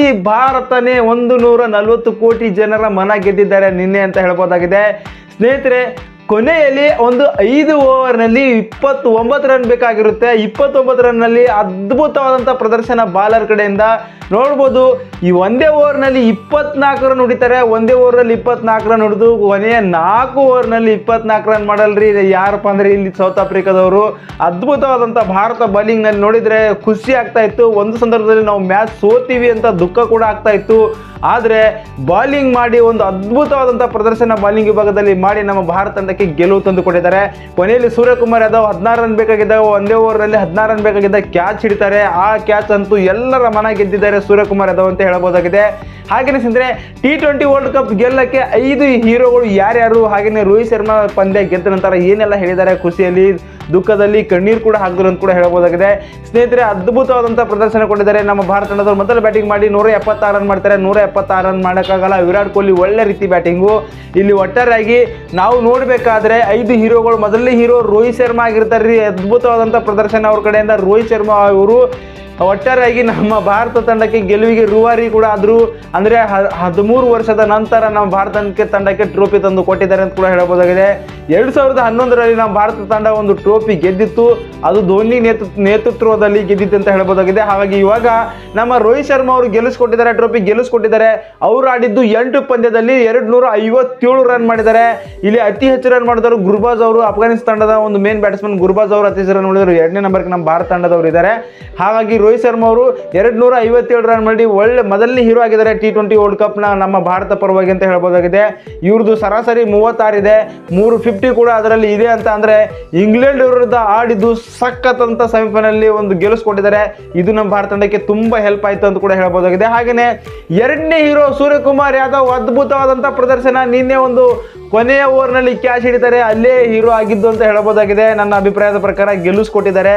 ಈ ಭಾರತನೇ ಒಂದು ನೂರ ನಲವತ್ತು ಕೋಟಿ ಜನರ ಮನ ಗೆದ್ದಿದ್ದಾರೆ ನಿನ್ನೆ ಅಂತ ಹೇಳ್ಬೋದಾಗಿದೆ. ಸ್ನೇಹಿತರೆ ಕೊನೆಯಲ್ಲಿ ಒಂದು ಐದು ಓವರ್ನಲ್ಲಿ ಇಪ್ಪತ್ತು ಒಂಬತ್ತು ರನ್ ಬೇಕಾಗಿರುತ್ತೆ. ಇಪ್ಪತ್ತೊಂಬತ್ತು ರನ್ನಲ್ಲಿ ಅದ್ಭುತವಾದಂಥ ಪ್ರದರ್ಶನ ಬಾಲರ್ ಕಡೆಯಿಂದ ನೋಡ್ಬೋದು. ಈ ಒಂದೇ ಓವರ್ನಲ್ಲಿ ಇಪ್ಪತ್ನಾಲ್ಕು ರನ್ ಹೊಡಿತಾರೆ. ಒಂದೇ ಓವರ್ನಲ್ಲಿ ಇಪ್ಪತ್ನಾಲ್ಕು ರನ್ ಹೊಡೆದು ಕೊನೆಯ ನಾಲ್ಕು ಓವರ್ನಲ್ಲಿ ಇಪ್ಪತ್ನಾಲ್ಕು ರನ್ ಮಾಡಲ್ರಿ. ಯಾರಪ್ಪ ಅಂದರೆ ಇಲ್ಲಿ ಸೌತ್ ಆಫ್ರಿಕಾದವರು. ಅದ್ಭುತವಾದಂಥ ಭಾರತ ಬೌಲಿಂಗ್ನಲ್ಲಿ ನೋಡಿದರೆ ಖುಷಿ ಆಗ್ತಾ ಇತ್ತು. ಒಂದು ಸಂದರ್ಭದಲ್ಲಿ ನಾವು ಮ್ಯಾಚ್ ಸೋತೀವಿ ಅಂತ ದುಃಖ ಕೂಡ ಆಗ್ತಾ ಇತ್ತು. ಆದರೆ ಬಾಲಿಂಗ್ ಮಾಡಿ ಒಂದು ಅದ್ಭುತವಾದಂಥ ಪ್ರದರ್ಶನ ಬಾಲಿಂಗ್ ವಿಭಾಗದಲ್ಲಿ ಮಾಡಿ ನಮ್ಮ ಭಾರತ ತಂಡಕ್ಕೆ ಗೆಲುವು ತಂದುಕೊಟ್ಟಿದ್ದಾರೆ ಕೊನೆಯಲ್ಲಿ ಸೂರ್ಯಕುಮಾರ್ ಯಾದವ್ ಹದಿನಾರು ರನ್ ಬೇಕಾಗಿದ್ದ ಒಂದೇ ಓವರ್ನಲ್ಲಿ ಹದಿನಾರು ರನ್ ಬೇಕಾಗಿದ್ದ ಕ್ಯಾಚ್ ಹಿಡಿತಾರೆ. ಆ ಕ್ಯಾಚ್ ಅಂತೂ ಎಲ್ಲರ ಮನ ಗೆದ್ದಿದ್ದಾರೆ ಸೂರ್ಯಕುಮಾರ್ ಯಾದವ್ ಅಂತ ಹೇಳಬಹುದಾಗಿದೆ. ಹಾಗೆಯೇ ಸಿಂದ್ರೆ ಟಿ ಟ್ವೆಂಟಿ ವರ್ಲ್ಡ್ ಕಪ್ ಗೆಲ್ಲಕ್ಕೆ ಐದು ಹೀರೋಗಳು ಯಾರ್ಯಾರು? ಹಾಗೆಯೇ ರೋಹಿತ್ ಶರ್ಮಾ ಪಂದ್ಯ ಗೆದ್ದ ನಂತರ ಏನೆಲ್ಲ ಹೇಳಿದ್ದಾರೆ ಖುಷಿಯಲ್ಲಿ ದುಃಖದಲ್ಲಿ ಕಣ್ಣೀರು ಕೂಡ ಹಾಕಿದ್ರು ಅಂತ ಕೂಡ ಹೇಳಬಹುದಾಗಿದೆ. ಸ್ನೇಹಿತರೆ ಅದ್ಭುತವಾದಂಥ ಪ್ರದರ್ಶನ ಕೊಟ್ಟಿದ್ದಾರೆ. ನಮ್ಮ ಭಾರತ ತಂಡದವರು ಮೊದಲು ಬ್ಯಾಟಿಂಗ್ ಮಾಡಿ ನೂರ ಎಪ್ಪತ್ತಾರು ರನ್ ಮಾಡ್ತಾರೆ. ನೂರ ಎಪ್ಪತ್ತಾರು ರನ್ ಮಾಡೋಕ್ಕಾಗಲ್ಲ. ವಿರಾಟ್ ಕೊಹ್ಲಿ ಒಳ್ಳೆ ರೀತಿ ಬ್ಯಾಟಿಂಗು ಇಲ್ಲಿ ಒಟ್ಟಾರೆಯಾಗಿ ನಾವು ನೋಡಬೇಕಾದ್ರೆ ಐದು ಹೀರೋಗಳು, ಮೊದಲನೇ ಹೀರೋ ರೋಹಿತ್ ಶರ್ಮಾ ಆಗಿರ್ತಾರೆ ರೀ. ಅದ್ಭುತವಾದಂಥ ಪ್ರದರ್ಶನ ಅವ್ರ ಕಡೆಯಿಂದ. ರೋಹಿತ್ ಶರ್ಮಾ ಅವರು ಒಟ್ಟಾರೆಯಾಗಿ ನಮ್ಮ ಭಾರತ ತಂಡಕ್ಕೆ ಗೆಲುವಿಗೆ ರೂವಾರಿ ಕೂಡ ಆದರೂ ಅಂದ್ರೆ ಹದಿಮೂರು ವರ್ಷದ ನಂತರ ನಮ್ಮ ಭಾರತ ತಂಡಕ್ಕೆ- ಟ್ರೋಫಿ ತಂದು ಕೊಟ್ಟಿದ್ದಾರೆ ಅಂತ ಕೂಡ ಹೇಳಬಹುದಾಗಿದೆ. ಎರಡು ಸಾವಿರದ ಹನ್ನೊಂದರಲ್ಲಿ ನಮ್ಮ ಭಾರತ ತಂಡ ಒಂದು ಟ್ರೋಫಿ ಗೆದ್ದಿತ್ತು. ಅದು ಧೋನಿ ನೇತೃ ನೇತೃತ್ವದಲ್ಲಿ ಗೆದ್ದಿತ್ತು ಅಂತ ಹೇಳಬಹುದಾಗಿದೆ. ಹಾಗಾಗಿ ಇವಾಗ ನಮ್ಮ ರೋಹಿತ್ ಶರ್ಮಾ ಅವರು ಗೆಲ್ಲಿಸ್ಕೊಟ್ಟಿದ್ದಾರೆ ಟ್ರೋಫಿ ಗೆಲ್ಲಿಸ್ಕೊಟ್ಟಿದ್ದಾರೆ. ಅವರು ಆಡಿದ್ದು ಎಂಟು ಪಂದ್ಯದಲ್ಲಿ ಎರಡು ನೂರ ಐವತ್ತೇಳು ರನ್ ಮಾಡಿದ್ದಾರೆ. ಇಲ್ಲಿ ಅತಿ ಹೆಚ್ಚು ರನ್ ಮಾಡಿದವರು ಗುರ್ಬಾಜ್ ಅವರು. ಅಫ್ಘಾನಿಸ್ತಾನದ ಒಂದು ಮೇನ್ ಬ್ಯಾಟ್ಸ್ಮನ್ ಗುರ್ಬಾಜ್ ಅವರು ಅತಿ ಹೆಚ್ಚು ರನ್ ಮಾಡಿದ್ರು ಎರಡನೇ ನಂಬರ್ಗೆ ನಮ್ಮ ಭಾರತ ತಂಡದವರು ಇದ್ದಾರೆ. ಹಾಗಾಗಿ ರೋಹಿತ್ ಶರ್ಮಾ ಅವರು ಎರಡು ನೂರ ಐವತ್ತೇಳು ರನ್ ಮಾಡಿ ಒಳ್ಳೆ ಮೊದಲನೇ ಹೀರೋ ಆಗಿದ್ದಾರೆ ಟಿ ಟ್ವೆಂಟಿ ವರ್ಲ್ಡ್ ಕಪ್ನ ನಮ್ಮ ಭಾರತ ಪರವಾಗಿ ಅಂತ ಹೇಳ್ಬೋದಾಗಿದೆ. ಇವ್ರದ್ದು ಸರಾಸರಿ ಮೂವತ್ತಾರಿದೆ ಮೂರು ಫಿಫ್ಟಿ ಕೂಡ ಅದರಲ್ಲಿ ಇದೆ ಅಂತ ಅಂದರೆ ಇಂಗ್ಲೆಂಡ್ ವಿರುದ್ಧ ಆಡಿದ್ದು ಸಖತ್ ಅಂತ ಸೆಮಿಫೈನಲ್ ಒಂದು ಗೆಲ್ಲಿಸ್ಕೊಟ್ಟಿದ್ದಾರೆ ಇದು ನಮ್ಮ ಭಾರತ ತಂಡಕ್ಕೆ ತುಂಬ ಹೆಲ್ಪ್ ಆಯಿತು ಅಂತ ಕೂಡ ಹೇಳ್ಬೋದಾಗಿದೆ. ಹಾಗೆಯೇ ಎರಡನೇ ಹೀರೋ ಸೂರ್ಯಕುಮಾರ್ ಯಾದವ್ ಅದ್ಭುತವಾದಂಥ ಪ್ರದರ್ಶನ, ನಿನ್ನೆ ಒಂದು ಕೊನೆಯ ಓವರ್ನಲ್ಲಿ ಕ್ಯಾಚ್ ಹಿಡಿತಾರೆ ಅಲ್ಲೇ ಹೀರೋ ಆಗಿದ್ದು ಅಂತ ಹೇಳಬಹುದಾಗಿದೆ. ನನ್ನ ಅಭಿಪ್ರಾಯದ ಪ್ರಕಾರ ಗೆಲ್ಲಿಸ್ಕೊಟ್ಟಿದ್ದಾರೆ.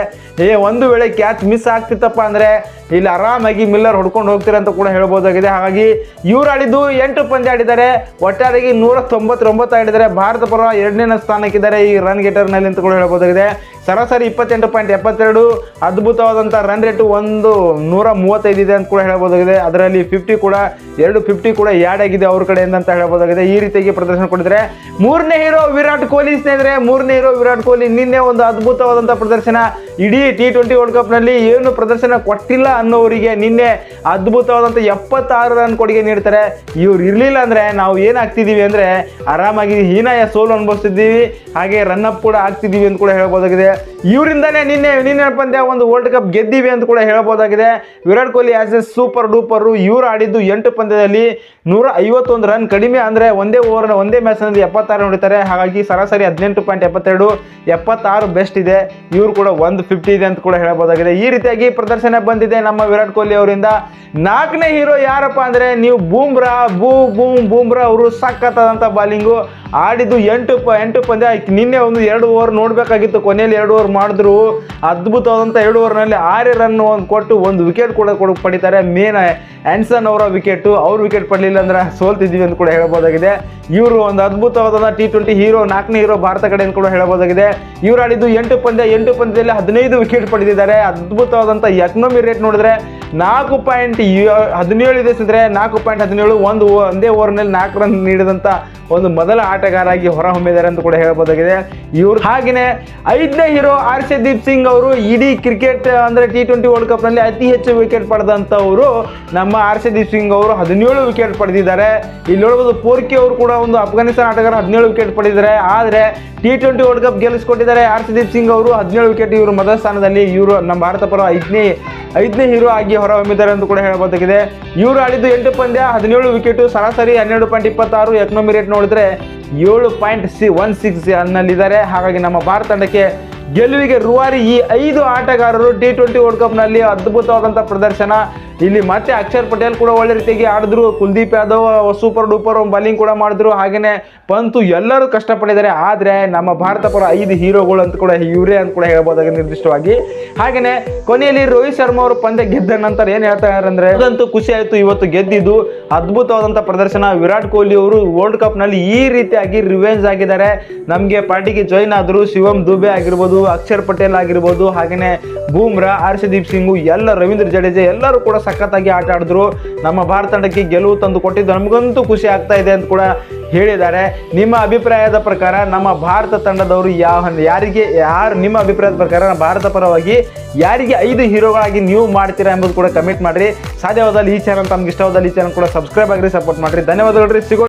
ಏ, ಒಂದು ವೇಳೆ ಕ್ಯಾಚ್ ಮಿಸ್ ಆಗ್ತಿತ್ತಪ್ಪ ಅಂದ್ರೆ ಇಲ್ಲಿ ಆರಾಮಾಗಿ ಮಿಲ್ಲರ್ ಹೊಡ್ಕೊಂಡು ಹೋಗ್ತಾರೆ ಅಂತ ಕೂಡ ಹೇಳ್ಬೋದಾಗಿದೆ ಹಾಗಾಗಿ ಇವ್ರು ಆಡಿದ್ದು ಎಂಟು ಪಂದ್ಯ ಆಡಿದ್ದಾರೆ. ಒಟ್ಟಾರೆಯಾಗಿ ನೂರ ತೊಂಬತ್ತೊಂಬತ್ತು ಆಡಿದ್ದಾರೆ. ಭಾರತ ಪರ ಎರಡನೇ ಸ್ಥಾನಕ್ಕಿದ್ದಾರೆ ಈ ರನ್ ಗೇಟರ್ನಲ್ಲಿ ಅಂತ ಕೂಡ ಹೇಳ್ಬೋದಾಗಿದೆ ಸರಾಸರಿ ಇಪ್ಪತ್ತೆಂಟು ಪಾಯಿಂಟ್ ಎಪ್ಪತ್ತೆರಡು ಅದ್ಭುತವಾದಂಥ ರನ್ ರೇಟು ಒಂದು ನೂರ ಮೂವತ್ತೈದು ಇದೆ ಅಂತ ಕೂಡ ಹೇಳ್ಬೋದಾಗಿದೆ. ಅದರಲ್ಲಿ ಫಿಫ್ಟಿ ಕೂಡ, ಎರಡು ಫಿಫ್ಟಿ ಕೂಡ ಯಾಡ್ ಆಗಿದೆ ಅವ್ರ ಕಡೆಯಿಂದ ಅಂತ ಹೇಳ್ಬೋದಾಗಿದೆ. ಈ ರೀತಿಯಾಗಿ ಪ್ರದರ್ಶನ ಕೊಟ್ಟಿದ್ದಾರೆ ಮೂರನೇ ಹೀರೋ ವಿರಾಟ್ ಕೊಹ್ಲಿ ಸ್ನೇಹಿತರೆ, ಮೂರನೇ ಹೀರೋ ವಿರಾಟ್ ಕೊಹ್ಲಿ ನಿನ್ನೆ ಒಂದು ಅದ್ಭುತವಾದಂಥ ಪ್ರದರ್ಶನ. ಇಡೀ ಟಿ ಟ್ವೆಂಟಿ ವರ್ಲ್ಡ್ ಕಪ್ನಲ್ಲಿ ಏನು ಪ್ರದರ್ಶನ ಕೊಟ್ಟಿಲ್ಲ ಅನ್ನೋರಿಗೆ ನಿನ್ನೆ ಅದ್ಭುತವಾದಂಥ ಎಪ್ಪತ್ತಾರು ರನ್ ಕೊಡುಗೆ ನೀಡ್ತಾರೆ. ಇವ್ರು ಇರಲಿಲ್ಲ ಅಂದರೆ ನಾವು ಏನಾಗ್ತಿದ್ದೀವಿ ಅಂದರೆ ಆರಾಮಾಗಿ ಹೀನಾಯ ಸೋಲು ಅನುಭವಿಸ್ತಿದ್ದೀವಿ. ಹಾಗೆ ರನ್ ಅಪ್ ಕೂಡ ಆಗ್ತಿದ್ದೀವಿ ಅಂತ ಕೂಡ ಹೇಳ್ಬೋದಾಗಿದೆ. ಇವರಿಂದನೇ ನಿನ್ನೆ ನಿನ್ನೆ ಪಂದ್ಯ ಒಂದು ವರ್ಲ್ಡ್ ಕಪ್ ಗೆದ್ದೀವಿ ಅಂತ ಕೂಡ ಹೇಳಬಹುದಾಗಿದೆ. Virat Kohli as a super duper ಇವರು ಆಡಿದ್ದು ಎಂಟು ಪಂದ್ಯದಲ್ಲಿ ನೂರ ರನ್. ಕಡಿಮೆ ಅಂದರೆ ಒಂದೇ ಓವರ್ ಒಂದೇ ಮ್ಯಾಚ್ನಲ್ಲಿ ಎಪ್ಪತ್ತಾರು ನೋಡಿದ್ದಾರೆ. ಹಾಗಾಗಿ ಸರಾಸರಿ ಹದಿನೆಂಟು ಪಾಯಿಂಟ್ ಎಪ್ಪತ್ತೆರಡು, ಎಪ್ಪತ್ತಾರು ಬೆಸ್ಟ್ ಇದೆ. ಇವರು ಕೂಡ ಒಂದು ಫಿಫ್ಟಿ ಇದೆ ಅಂತ ಕೂಡ ಹೇಳಬಹುದಾಗಿದೆ. ಈ ರೀತಿಯಾಗಿ ಪ್ರದರ್ಶನ ಬಂದಿದೆ ನಮ್ಮ ವಿರಾಟ್ ಕೊಹ್ಲಿ ಅವರಿಂದ. ನಾಲ್ಕನೇ ಹೀರೋ ಯಾರಪ್ಪ ಅಂದರೆ ನೀವು ಬೂಮ್ರಾ, ಬೂ, ಬೂಮ್, ಬೂಮ್ರಾ ಅವರು ಸಖತ್ತಾದಂಥ ಬಾಲಿಂಗು ಆಡಿದ್ದು ಎಂಟು ಎಂಟು ಪಂದ್ಯ, ನಿನ್ನೆ ಒಂದು ಎರಡು ಓವರ್ ನೋಡಬೇಕಾಗಿತ್ತು. ಕೊನೆಯಲ್ಲಿ ಎರಡು ಓವರ್ ಮಾಡಿದ್ರು ಅದ್ಭುತವಾದಂಥ ಎರಡು ಓವರ್ನಲ್ಲಿ ಆರೇ ರನ್ ಒಂದು ಕೊಟ್ಟು ಒಂದು ವಿಕೆಟ್ ಕೂಡ ಕೊಡ ಪಡಿತಾರೆ. ಮೇನ್ ಆ್ಯನ್ಸನ್ ಅವರ ವಿಕೆಟು, ಅವ್ರ ವಿಕೆಟ್ ಪಡಲಿಲ್ಲ ಅಂದ್ರೆ ಸೋಲ್ತಿದ್ದೀವಿ ಅಂತ ಕೂಡ ಹೇಳ್ಬೋದಾಗಿದೆ ಇವರು ಒಂದು ಅದ್ಭುತವಾದ ಟಿ ಟ್ವೆಂಟಿ ಹೀರೋ, ನಾಲ್ಕನೇ ಹೀರೋ ಭಾರತ ಕಡೆ ಅಂತ ಕೂಡ ಹೇಳ್ಬೋದಾಗಿದೆ ಇವರು ಆಡಿದ್ದು ಎಂಟು ಪಂದ್ಯ, ಎಂಟು ಪಂದ್ಯದಲ್ಲಿ ಹದಿನೈದು ವಿಕೆಟ್ ಪಡೆದಿದ್ದಾರೆ. ಅದ್ಭುತವಾದಂಥ ಎಕನಾಮಿ ರೇಟ್ ನೋಡಿದ್ರೆ ನಾಲ್ಕು ಪಾಯಿಂಟ್ ಹದಿನೇಳು ಇದೆ ಸಿದ್ರೆ ನಾಲ್ಕು ಪಾಯಿಂಟ್ ಹದಿನೇಳು, ಒಂದು ಒಂದೇ ಓವರ್ನಲ್ಲಿ ನಾಲ್ಕು ರನ್ ನೀಡಿದಂಥ ಒಂದು ಮೊದಲ ಆಟಗಾರಾಗಿ ಹೊರಹೊಮ್ಮಿದ್ದಾರೆ ಅಂತ ಕೂಡ ಹೇಳ್ಬೋದಾಗಿದೆ ಇವರು ಹಾಗೆಯೇ ಐದನೇ ಹೀರೋ ಆರ್ ಶದೀಪ್ ಸಿಂಗ್ ಅವರು ಇಡೀ ಕ್ರಿಕೆಟ್ ಅಂದರೆ ಟಿ ಟ್ವೆಂಟಿ ವರ್ಲ್ಡ್ ಕಪ್ನಲ್ಲಿ ಅತಿ ಹೆಚ್ಚು ವಿಕೆಟ್ ಪಡೆದಂಥವರು ನಮ್ಮ ಹರ್ಷದೀಪ್ ಸಿಂಗ್ ಅವರು ಹದಿನೇಳು ವಿಕೆಟ್ ಪಡೆದಿದ್ದಾರೆ. ಇಲ್ಲಿ ನೋಡ್ಬೋದು ಪೋರ್ಕಿ ಅವರು ಕೂಡ ಒಂದು ಅಫ್ಘಾನಿಸ್ತಾನ ಆಟಗಾರ ಹದಿನೇಳು ವಿಕೆಟ್ ಪಡೆದಿದ್ದಾರೆ. ಆದರೆ ಟಿ ಟ್ವೆಂಟಿ ವರ್ಲ್ಡ್ ಕಪ್ ಗೆಲ್ಲಿಸ್ಕೊಟ್ಟಿದ್ದಾರೆ ಹರ್ಷದೀಪ್ ಸಿಂಗ್ ಅವರು. ಹದಿನೇಳು ವಿಕೆಟ್ ಇವರು ಮೊದಲ ಸ್ಥಾನದಲ್ಲಿ. ಇವರು ನಮ್ಮ ಭಾರತ ಪರ ಐದನೇ ಐದನೇ ಹೀರೋ ಆಗಿ ಹೊರಹೊಮ್ಮಿದ್ದಾರೆ ಅಂತ ಕೂಡ ಹೇಳಬಹುದಾಗಿದೆ. ಇವರು ಆಡಿದ್ದು ಎಂಟು ಪಂದ್ಯ, ಹದಿನೇಳು ವಿಕೆಟು, ಸರಾಸರಿ ಹನ್ನೆರಡು ಪಾಯಿಂಟ್ ಇಪ್ಪತ್ತಾರು ಎಕನಾಮಿ ರೇಟ್ ನೋಡಿದ್ರೆ ಏಳು ಪಾಯಿಂಟ್ ಸಿ, ಒನ್ ಸಿಕ್ಸ್ ಅನ್ನಲ್ಲಿದ್ದಾರೆ ಹಾಗಾಗಿ ನಮ್ಮ ಭಾರತ ತಂಡಕ್ಕೆ ಗೆಲುವಿಗೆ ರೂವಾರಿ ಈ ಐದು ಆಟಗಾರರು ಟಿ ಟ್ವೆಂಟಿ ವರ್ಲ್ಡ್ ಕಪ್ನಲ್ಲಿ ಅದ್ಭುತವಾದಂಥ ಪ್ರದರ್ಶನ. ಇಲ್ಲಿ ಮತ್ತೆ ಅಕ್ಷರ್ ಪಟೇಲ್ ಕೂಡ ಒಳ್ಳೆ ರೀತಿಯಾಗಿ ಆಡಿದ್ರು. Kuldeep Yadav super duper bowling ಕೂಡ ಮಾಡಿದ್ರು. ಹಾಗೆಯೇ ಪಂತು ಎಲ್ಲರೂ ಕಷ್ಟಪಟ್ಟಿದ್ದಾರೆ. ಆದರೆ ನಮ್ಮ ಭಾರತ ಪರ ಐದು ಹೀರೋಗಳು ಅಂತ ಕೂಡ ಇವರೇ ಅಂತ ಕೂಡ ಹೇಳ್ಬೋದಾಗಿ ನಿರ್ದಿಷ್ಟವಾಗಿ. ಹಾಗೆಯೇ ಕೊನೆಯಲ್ಲಿ ರೋಹಿತ್ ಶರ್ಮಾ ಅವರು ಪಂದ್ಯ ಗೆದ್ದ ನಂತರ ಏನು ಹೇಳ್ತಾ ಅಂದ್ರೆ ಅದಂತೂ ಖುಷಿ ಆಯಿತು ಇವತ್ತು ಗೆದ್ದಿದ್ದು. ಅದ್ಭುತವಾದಂಥ ಪ್ರದರ್ಶನ. ವಿರಾಟ್ ಕೊಹ್ಲಿ ಅವರು ವರ್ಲ್ಡ್ ಕಪ್ನಲ್ಲಿ ಈ ರೀತಿಯಾಗಿ ರಿವೆಂಜ್ ಆಗಿದ್ದಾರೆ. ನಮಗೆ ಪಾರ್ಟಿಗೆ ಜಾಯಿನ್ ಆದರು ಶಿವಂ ದುಬೆ ಆಗಿರ್ಬೋದು ಆಗಿರ್ಬೋದು ಅಕ್ಷರ್ ಪಟೇಲ್ ಆಗಿರ್ಬೋದು ಹಾಗೆಯೇ ಬೂಮ್ರಾ ಹರ್ಷದೀಪ್ ಸಿಂಗು, ಎಲ್ಲ ರವೀಂದ್ರ ಜಡೇಜಾ ಎಲ್ಲರೂ ಕೂಡ ಸಖತ್ತಾಗಿ ಆಟ ಆಡಿದ್ರು. ನಮ್ಮ ಭಾರತ ತಂಡಕ್ಕೆ ಗೆಲುವು ತಂದು ಕೊಟ್ಟಿದ್ದು ನಮಗಂತೂ ಖುಷಿ ಆಗ್ತಾ ಇದೆ ಅಂತ ಕೂಡ ಹೇಳಿದ್ದಾರೆ. ನಿಮ್ಮ ಅಭಿಪ್ರಾಯದ ಪ್ರಕಾರ ನಮ್ಮ ಭಾರತ ತಂಡದವರು ಯಾವ ಯಾರಿಗೆ, ಯಾರು ನಿಮ್ಮ ಅಭಿಪ್ರಾಯದ ಪ್ರಕಾರ ಭಾರತ ಪರವಾಗಿ ಯಾರಿಗೆ ಐದು ಹೀರೋಗಳಾಗಿ ನೀವು ಮಾಡ್ತೀರಾ ಎಂಬುದು ಕೂಡ ಕಮೆಂಟ್ ಮಾಡಿರಿ. ಸಾಧ್ಯವಾದಲ್ಲಿ ಈ ಚಾನಲ್ ತಮ್ಗೆ ಇಷ್ಟವಾದಲ್ಲಿ ಈ ಚಾನಲ್ ಕೂಡ ಸಬ್ಸ್ಕ್ರೈಬ್ ಆಗಿರಿ ಸಪೋರ್ಟ್ ಮಾಡಿರಿ. ಧನ್ಯವಾದಗಳು ಸಿಗೋ